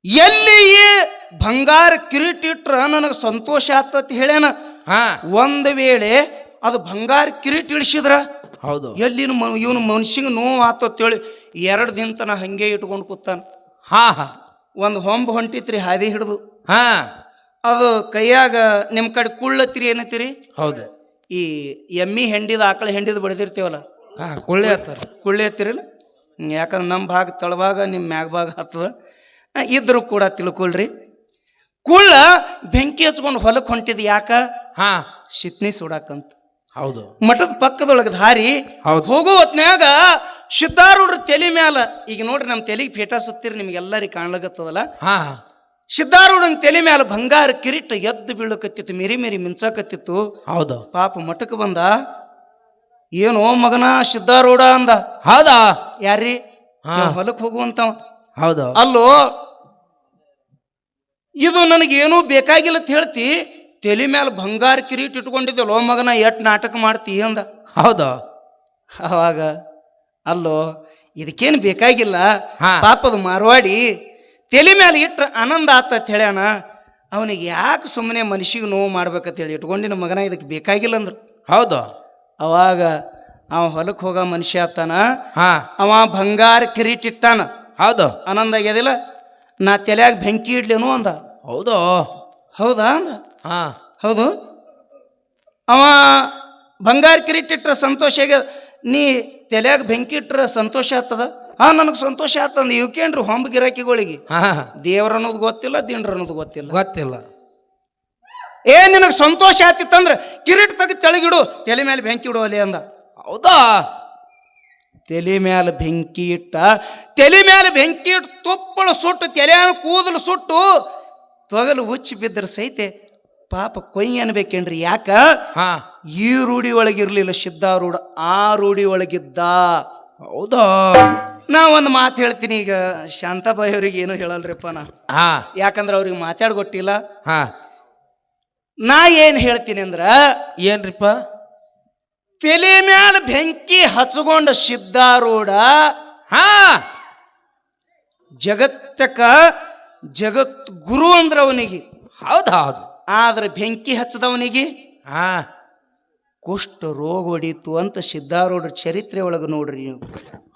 Speaker 2: ಎಲ್ಲಿ ಈ ಬಂಗಾರ ಕಿರೀಟ ಇಟ್ರ ನನಗೆ ಸಂತೋಷ ಆಗ್ತತಿ ಹೇಳ್ಯಾನ?
Speaker 3: ಹಾ.
Speaker 2: ಒಂದು ವೇಳೆ ಅದು ಬಂಗಾರ ಕಿರೀಟ ಇಳಿಸಿದ್ರ?
Speaker 3: ಹೌದು.
Speaker 2: ಎಲ್ಲಿನ ಮ ಇವನು ಮನುಷ್ಯಂಗೆ ನೋವು ಹೇಳಿ ಎರಡು ದಿನ ತನ ಹಂಗೆ ಇಟ್ಕೊಂಡು ಕೂತಾನ.
Speaker 3: ಹಾ ಹಾ.
Speaker 2: ಒಂದು ಹೊಂಬ ಹೊಂಟಿತ್ರಿ ಹಾದಿ ಹಿಡಿದು.
Speaker 3: ಹಾ.
Speaker 2: ಅದು ಕೈಯಾಗ ನಿಮ್ಮ ಕಡೆ ಕುಳ್ಳತ್ರಿ ಏನತ್ತೀರಿ?
Speaker 3: ಹೌದು.
Speaker 2: ಈ ಎಮ್ಮಿ ಹೆಂಡಿದ ಆಕಳ ಹೆಂಡಿದ ಬಡಿದಿರ್ತೀವಲ್ಲ?
Speaker 3: ಕುಳ್ಳಿ ಕೊಳ್ಳಿ ಹತ್ತಾರ
Speaker 2: ಕುಳ್ಳಿ ಹತ್ತಿರಲ್ಲ? ಯಾಕಂದ್ರೆ ನಮ್ಮ ಭಾಗ ತಳಭಾಗ ನಿಮ್ಮ ಮ್ಯಾಗ ಭಾಗ ಹತ್ತದ. ಇದ್ರೂ ಕೂಡ ತಿಳ್ಕೊಳ್ರಿ. ಕುಳ್ಳ ಬೆಂಕಿ ಹಚ್ಕೊಂಡು ಹೊಲಕ್ಕೆ ಹೊಂಟಿದ್ ಯಾಕ?
Speaker 3: ಹಾ.
Speaker 2: ಶಿತ್ನಿ ಸುಡಾಕಂತ.
Speaker 3: ಹೌದು.
Speaker 2: ಮಠದ ಪಕ್ಕದೊಳಗೆ ದಾರಿ
Speaker 3: ಹೌದು.
Speaker 2: ಹೋಗೋ ಹೊತ್ನ್ಯಾಗ ಸಿದ್ಧಾರೂಢ್ರ ತಲೆ ಮ್ಯಾಲ ಈಗ ನೋಡ್ರಿ ನಮ್ಮ ತಲೆಗೆ ಪೇಟ ಸುತ್ತೀರಿ ನಿಮ್ಗೆಲ್ಲರಿಗೆ ಕಾಣ್ಲಾಗತ್ತದಲ್ಲ?
Speaker 3: ಹಾ.
Speaker 2: ಸಿದ್ಧಾರೂಢನ ತಲೆ ಮ್ಯಾಲ ಬಂಗಾರ ಕಿರೀಟ ಎದ್ದು ಬೀಳಕತ್ತಿತ್ತು ಮಿರಿ ಮಿರಿ ಮಿಂಚಾಕತ್ತಿತ್ತು.
Speaker 3: ಹೌದು.
Speaker 2: ಪಾಪ ಮಠಕ್ಕೆ ಬಂದ ಏನೋ ಮಗನ ಸಿದ್ಧಾರೂಢ ಅಂದ.
Speaker 3: ಹೌದಾ?
Speaker 2: ಯಾರ್ರಿ?
Speaker 3: ಹಾ.
Speaker 2: ಹೊಲಕ್ಕೆ ಹೋಗುವಂತವ.
Speaker 3: ಹೌದು.
Speaker 2: ಅಲ್ಲೋ ಇದು ನನಗೇನೂ ಬೇಕಾಗಿಲ್ಲ ಅಂತ ಹೇಳ್ತಿ ತಲೆ ಮೇಲೆ ಬಂಗಾರ ಕಿರೀಟ ಇಟ್ಕೊಂಡಿದ್ದಲ್ಲೋ ಮಗನ ಎಟ್ ನಾಟಕ ಮಾಡ್ತಿ ಅಂದ.
Speaker 3: ಹೌದು.
Speaker 2: ಅವಾಗ ಅಲ್ಲೋ ಇದಕ್ಕೇನು ಬೇಕಾಗಿಲ್ಲ. ಪಾಪದ ಮಾರ್ವಾಡಿ ತಲೆ ಮೇಲೆ ಇಟ್ಟರೆ ಆನಂದ ಆತ ಅಂತ ಹೇಳ್ಯಾನ ಅವನಿಗೆ ಯಾಕೆ ಸುಮ್ಮನೆ ಮನುಷ್ಯಗೆ ನೋವು ಮಾಡ್ಬೇಕಂತ ಹೇಳಿ ಇಟ್ಕೊಂಡಿನ ಮಗನ ಇದಕ್ಕೆ ಬೇಕಾಗಿಲ್ಲ ಅಂದ್ರು.
Speaker 3: ಹೌದು.
Speaker 2: ಅವಾಗ ಅವ ಹೊಲಕ್ಕೆ ಹೋಗೋ ಮನುಷ್ಯ ಆತಾನ
Speaker 3: ಹಾಂ.
Speaker 2: ಅವ ಬಂಗಾರ ಕಿರೀಟ್ ಇಟ್ಟಾನ.
Speaker 3: ಹೌದು.
Speaker 2: ಆನಂದ ಆಗ್ಯದಿಲ್ಲ ನಾ ತಲೆಯಾಗ ಬೆಂಕಿ ಇಡ್ಲೇನು ಅಂದ.
Speaker 3: ಹೌದು.
Speaker 2: ಹೌದಾ ಅಂದ.
Speaker 3: ಹಾಂ.
Speaker 2: ಹೌದು. ಅವ ಬಂಗಾರ ಕಿರೀಟ್ ಇಟ್ರ ಸಂತೋಷ ಆಗ್ಯದ ನೀ ತಲೆಯಾಗ ಬೆಂಕಿ ಇಟ್ರ ಸಂತೋಷ ಆಗ್ತದ? ಹಾ ನನಗೆ ಸಂತೋಷ ಆತಂದ. ಇವಕೇನ್ರಿ ಹೊಂಬ ಗಿರಾಕಿಗಳಿಗೆ?
Speaker 3: ಹಾ
Speaker 2: ದೇವ್ರ ಅನ್ನೋದು ಗೊತ್ತಿಲ್ಲ ದಿಂಡ್ರ ಅನ್ನೋದು ಗೊತ್ತಿಲ್ಲ.
Speaker 3: ಗೊತ್ತಿಲ್ಲ.
Speaker 2: ಏ ನಿನಗೆ ಸಂತೋಷ ಆತಿತ್ತಂದ್ರೆ ಕಿರೀಟ್ ತೆಗೆದು ತೆಳಗಿಡು ತಲೆ ಮೇಲೆ ಬೆಂಕಿ ಇಡು ಅಲ್ಲಿ ಅಂದ.
Speaker 3: ಹೌದಾ?
Speaker 2: ತಲೆ ಮೇಲೆ ಬೆಂಕಿ ಇಟ್ಟ ತಲೆ ಮೇಲೆ ಬೆಂಕಿ ಇಟ್ಟು ತುಪ್ಪಳು ಸುಟ್ಟು ತಲೆ ಕೂದಲು ಸುಟ್ಟು ತೊಗಲು ಉಚ್ಚಿ ಬಿದ್ದರೆ ಸಹಿತೆ ಪಾಪ ಕೊಯ್ ಅನ್ಬೇಕೇನ್ರಿ ಯಾಕ?
Speaker 3: ಹಾ.
Speaker 2: ಈ ರೂಢಿ ಒಳಗಿರ್ಲಿಲ್ಲ ಸಿದ್ಧಾರೂಢ ಆ ರೂಢಿ ಒಳಗಿದ್ದ
Speaker 3: ಹೌದಾ?
Speaker 2: ನಾ ಒಂದು ಮಾತು ಹೇಳ್ತೀನಿ ಈಗ. ಶಾಂತಾಬಾಯಿ ಅವ್ರಿಗೆ ಏನು ಹೇಳಲ್ರಿಪ್ಪ ನಾ.
Speaker 3: ಹಾ.
Speaker 2: ಯಾಕಂದ್ರೆ ಅವ್ರಿಗೆ ಮಾತಾಡ್ ಗೊತ್ತಿಲ್ಲ
Speaker 3: ಹಾ.
Speaker 2: ನಾ ಏನು ಹೇಳ್ತೀನಿ ಅಂದ್ರ
Speaker 3: ಏನ್ರಿಪ್ಪ?
Speaker 2: ತಲೆ ಮ್ಯಾಲ ಬೆಂಕಿ ಹಚ್ಕೊಂಡ ಸಿದ್ಧಾರೂಢ
Speaker 3: ಹಾ.
Speaker 2: ಜಗತ್ತಕ ಜಗತ್ ಗುರು ಅಂದ್ರ ಅವನಿಗೆ
Speaker 3: ಹೌದು ಹೌದು.
Speaker 2: ಆದ್ರೆ ಬೆಂಕಿ ಹಚ್ಚದವನಿಗೆ
Speaker 3: ಹಾ.
Speaker 2: ಕುಷ್ಠ ರೋಗ ಹೊಡೀತು ಅಂತ ಸಿದ್ಧಾರೂಢರ ಚರಿತ್ರೆ ಒಳಗೆ ನೋಡ್ರಿ ನೀವು.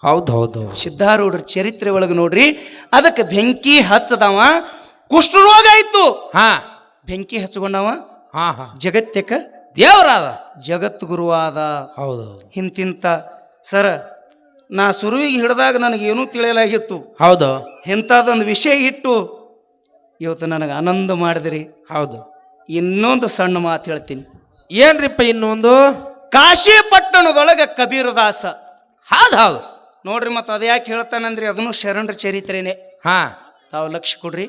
Speaker 3: ಹೌದು ಹೌದು
Speaker 2: ಸಿದ್ಧಾರೂಢರ ಚರಿತ್ರೆ ಒಳಗೆ ನೋಡ್ರಿ. ಅದಕ್ಕೆ ಬೆಂಕಿ ಹಚ್ಚದವ ಕುಷ್ಠರೋಗ ಆಯ್ತು.
Speaker 3: ಹಾ.
Speaker 2: ಬೆಂಕಿ ಹಚ್ಕೊಂಡವ
Speaker 3: ಹಾ ಹಾ.
Speaker 2: ಜಗತ್ತಕ
Speaker 3: ದೇವರಾದ.
Speaker 2: ಜಗತ್ ಗುರುವಾದ
Speaker 3: ಹೌದು
Speaker 2: ಹಿಂತಿಂತ ಸರ ನಾ ಸುರುವಿಗೆ ಹಿಡಿದಾಗ ನನಗೇನೂ ತಿಳಿಯಲಾಗಿತ್ತು.
Speaker 3: ಹೌದು
Speaker 2: ಇಂಥದ್ದೊಂದು ವಿಷಯ ಇಟ್ಟು ಇವತ್ತು ನನಗೆ ಆನಂದ ಮಾಡಿದ್ರಿ.
Speaker 3: ಹೌದು.
Speaker 2: ಇನ್ನೊಂದು ಸಣ್ಣ ಮಾತು ಹೇಳ್ತೀನಿ.
Speaker 3: ಏನ್ರಿಪ್ಪ ಇನ್ನೊಂದು?
Speaker 2: ಕಾಶಿ ಪಟ್ಟಣದೊಳಗೆ ಕಬೀರದಾಸ.
Speaker 3: ಹೌದು ಹೌದು.
Speaker 2: ನೋಡ್ರಿ ಮತ್ತು ಅದು ಯಾಕೆ ಹೇಳ್ತಾನಂದ್ರಿ ಅದನ್ನು ಶರಣರ ಚರಿತ್ರೆನೇ.
Speaker 3: ಹಾ.
Speaker 2: ತಾವು ಲಕ್ಷ್ಯ ಕೊಡ್ರಿ.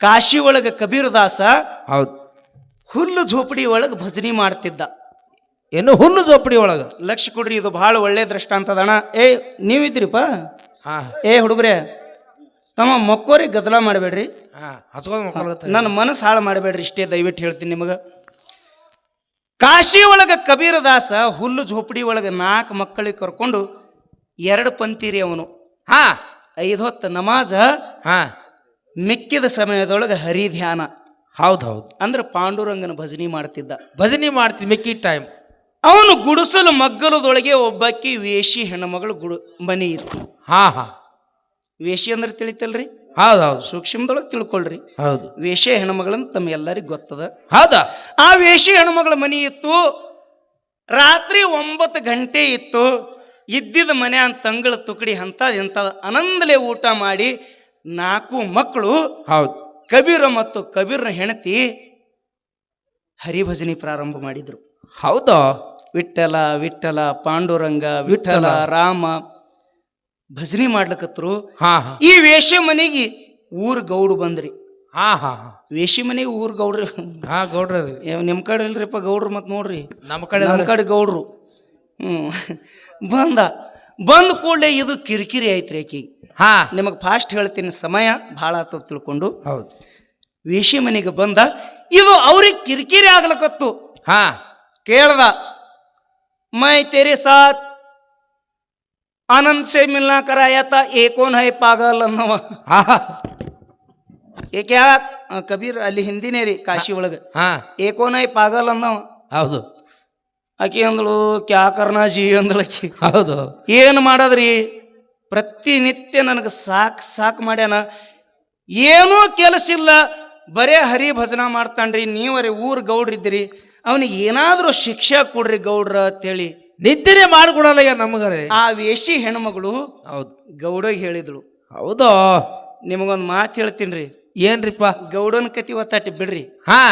Speaker 2: ಕಾಶಿ ಒಳಗೆ ಕಬೀರದಾಸ
Speaker 3: ಹೌದು.
Speaker 2: ಹುಲ್ಲು ಝೋಪಡಿ ಒಳಗೆ ಭಜನಿ ಮಾಡ್ತಿದ್ದ.
Speaker 3: ಏನು ಹುಲ್ಲು ಝೋಪಡಿ ಒಳಗ?
Speaker 2: ಲಕ್ಷ ಕೊಡ್ರಿ ಇದು ಭಾಳ ಒಳ್ಳೆ ದೃಷ್ಟಾಂತದಣ ಏ ನೀವಿದ್ರಿಪ್ಪ
Speaker 3: ಹಾ.
Speaker 2: ಏ ಹುಡುಗ್ರೆ ತಮ್ಮ ಮಕ್ಕೋರಿ ಗದ್ದಲ ಮಾಡಬೇಡ್ರಿ.
Speaker 3: ಹಾ ಹಚ್ಕೊಂಡ್
Speaker 2: ನನ್ನ ಮನಸ್ಸು ಹಾಳು ಮಾಡಬೇಡ್ರಿ ಇಷ್ಟೇ ದಯವಿಟ್ಟು ಹೇಳ್ತೀನಿ ನಿಮಗೆ. ಕಾಶಿ ಒಳಗೆ ಕಬೀರದಾಸ ಹುಲ್ಲು ಝೋಪಡಿ ಒಳಗೆ ನಾಲ್ಕು ಮಕ್ಕಳಿಗೆ ಕರ್ಕೊಂಡು ಎರಡು ಪಂತೀರಿ ಅವನು.
Speaker 3: ಹಾ.
Speaker 2: ಐದು ಹೊತ್ತು ನಮಾಜ
Speaker 3: ಹಾ.
Speaker 2: ಮಿಕ್ಕಿದ ಸಮಯದೊಳಗೆ ಹರಿ ಧ್ಯಾನ
Speaker 3: ಹೌದು ಹೌದು.
Speaker 2: ಅಂದ್ರೆ ಪಾಂಡುರಂಗನ ಭಜನಿ ಮಾಡ್ತಿದ್ದ.
Speaker 3: ಭಜನಿ ಮಾಡ್ತಿದ್ದ ಮಿಕ್ಕಿ ಟೈಮ್
Speaker 2: ಅವನು ಗುಡಿಸಲು ಮಗ್ಗಲದೊಳಗೆ ಒಬ್ಬಾಕಿ ವೇಷಿ ಹೆಣ್ಣುಮಗಳು ಗುಡು ಮನೆ ಇತ್ತು.
Speaker 3: ಹಾ ಹಾ.
Speaker 2: ವೇಷಿ ಅಂದ್ರೆ ತಿಳಿತಲ್ರಿ?
Speaker 3: ಹೌದು ಹೌದು.
Speaker 2: ಸೂಕ್ಷ್ಮದೊಳಗೆ ತಿಳ್ಕೊಳ್ರಿ.
Speaker 3: ಹೌದು.
Speaker 2: ವೇಷೆ ಹೆಣ್ಮಗಳಂತ ತಮ್ಮ ಎಲ್ಲರಿಗೂ ಗೊತ್ತದ?
Speaker 3: ಹೌದಾ.
Speaker 2: ಆ ವೇಷೆ ಹೆಣ್ಮಗಳ ಮನೆ ಇತ್ತು. ರಾತ್ರಿ ಒಂಬತ್ತು ಗಂಟೆ ಇತ್ತು. ಇದ್ದಿದ್ದ ಮನೆ ಅಂತ ತಂಗಳ ತುಕಡಿ ಅಂತದ ಎಂಥದ ಆನಂದಲೆ ಊಟ ಮಾಡಿ ನಾಲ್ಕು ಮಕ್ಕಳು
Speaker 3: ಹೌದು.
Speaker 2: ಕಬೀರ ಮತ್ತು ಕಬೀರ್ನ ಹೆಣತಿ ಹರಿಭಜನೆ ಪ್ರಾರಂಭ ಮಾಡಿದ್ರು.
Speaker 3: ಹೌದಾ?
Speaker 2: ವಿಠಲ ವಿಠಲ ಪಾಂಡುರಂಗ ವಿಠಲ. ರಾಮ ಭಜನಿ ಮಾಡ್ಲಿಕತ್ರು. ಈ ವೇಷ ಮನೆಗೆ ಊರ್ ಗೌಡ್ ಬಂದ್ರಿ.
Speaker 3: ಹಾ ಹಾ
Speaker 2: ವೇಷಿ ಮನೆಗೆ ಊರ್ ಗೌಡ್ರಿ.
Speaker 3: ಹಾ ಗೌಡ್ರಿ
Speaker 2: ನಿಮ್ ಕಡೆ ಇಲ್ರಿಪ್ಪ ಗೌಡ್ರು ಮತ್ ನೋಡ್ರಿ.
Speaker 3: ನಮ್ಮ ಕಡೆ
Speaker 2: ನಮ್ಮ ಕಡೆ ಗೌಡ್ರು. ಹ್ಮ್. ಬಂದ ಬಂದ ಕೂಡಲೇ ಇದು ಕಿರಿಕಿರಿ ಐತ್ರಿ ಆಕಿ.
Speaker 3: ಹಾ.
Speaker 2: ನಿಮಗೆ ಫಾಸ್ಟ್ ಹೇಳ್ತೀನಿ ಸಮಯ ಭಾಳ ಆತ ತಿಳ್ಕೊಂಡು.
Speaker 3: ಹೌದು.
Speaker 2: ವೇಷಿ ಮನೆಗೆ ಬಂದ ಇದು ಅವ್ರಿಗೆ ಕಿರಿಕಿರಿ ಆಗ್ಲಕತ್ತು.
Speaker 3: ಹಾ.
Speaker 2: ಕೇಳ್ದ ಮೈ ತೆರೆ ಸಾತ್ ಆನಂದ್ ಸೆ ಮಿಲ್ನಾ कराया था ये कौन है पागल ಅನ್ನವ
Speaker 3: ಹಾ ಹಾ
Speaker 2: ಏ ಕ್ಯಾ ಆ, ಕಬೀರ್ ಅಲ್ಲಿ ಹಿಂದಿನೇ ರೀ ಕಾಶಿ ಒಳಗೆ
Speaker 3: ಹಾ
Speaker 2: ಏ ಕೋನ್ ಹೈ ಪಾಗಲ್ ಅನ್ನವ
Speaker 3: ಹೌದು
Speaker 2: ಆಕಿ ಅಂದಳು ಕ್ಯಾ ಕರ್ನಾಜಿ ಅಂದಳು ಆಕಿ
Speaker 3: ಹೌದು
Speaker 2: ಏನು ಮಾಡೋದ್ರಿ ಪ್ರತಿನಿತ್ಯ ನನಗೆ ಸಾಕು ಸಾಕು ಮಾಡ್ಯಾನ ಏನೂ ಕೆಲಸ ಇಲ್ಲ ಬರೇ ಹರಿ ಭಜನ ಮಾಡ್ತಾನ್ರಿ ನೀವರೇ ಊರ್ ಗೌಡ್ರಿದ್ದೀರಿ ಅವನಿಗೆ ಏನಾದರೂ ಶಿಕ್ಷೆ ಕೊಡ್ರಿ ಗೌಡ್ರ ಅಂತೇಳಿ
Speaker 3: ನಿದ್ದೆ ಮಾಡ್ಕೊಡಲ್ಲ ಈಗ ನಮಗರೆ.
Speaker 2: ಆ ವೇಷಿ ಹೆಣ್ಮಗಳು
Speaker 3: ಹೌದು.
Speaker 2: ಗೌಡಗೆ ಹೇಳಿದಳು
Speaker 3: ಹೌದಾ?
Speaker 2: ನಿಮಗೊಂದು ಮಾತು ಹೇಳ್ತೀನಿ
Speaker 3: ಏನ್ರಿಪ್ಪ?
Speaker 2: ಗೌಡನ ಕತಿ ಒತ್ತಾಟಿ ಬಿಡ್ರಿ.
Speaker 3: ಹಾ.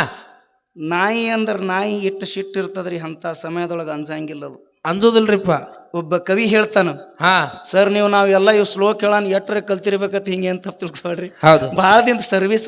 Speaker 2: ನಾಯಿ ಅಂದ್ರೆ ನಾಯಿ ಇಟ್ಟು ಸಿಟ್ಟು ಇರ್ತದ್ರಿ ಅಂತ ಸಮಯದೊಳಗೆ ಅನ್ಸಂಗಿಲ್ಲ ಅದು
Speaker 3: ಅಂಜೋದಿಲ್ರಿಪ್ಪ.
Speaker 2: ಒಬ್ಬ ಕವಿ ಹೇಳ್ತಾನ
Speaker 3: ಹಾ.
Speaker 2: ಸರ್ ನೀವು ನಾವೆಲ್ಲ ಇವು ಸ್ಲೋ ಕೇಳಾನ ಎಟ್ರ ಕಲ್ತಿರ್ಬೇಕತ್ ಹಿಂಗೆ ಅಂತ ತಿಳ್ಕೊಳ್ರಿ
Speaker 3: ಹೌದು.
Speaker 2: ಭಾಳ ದಿನ ಸರ್ವಿಸ್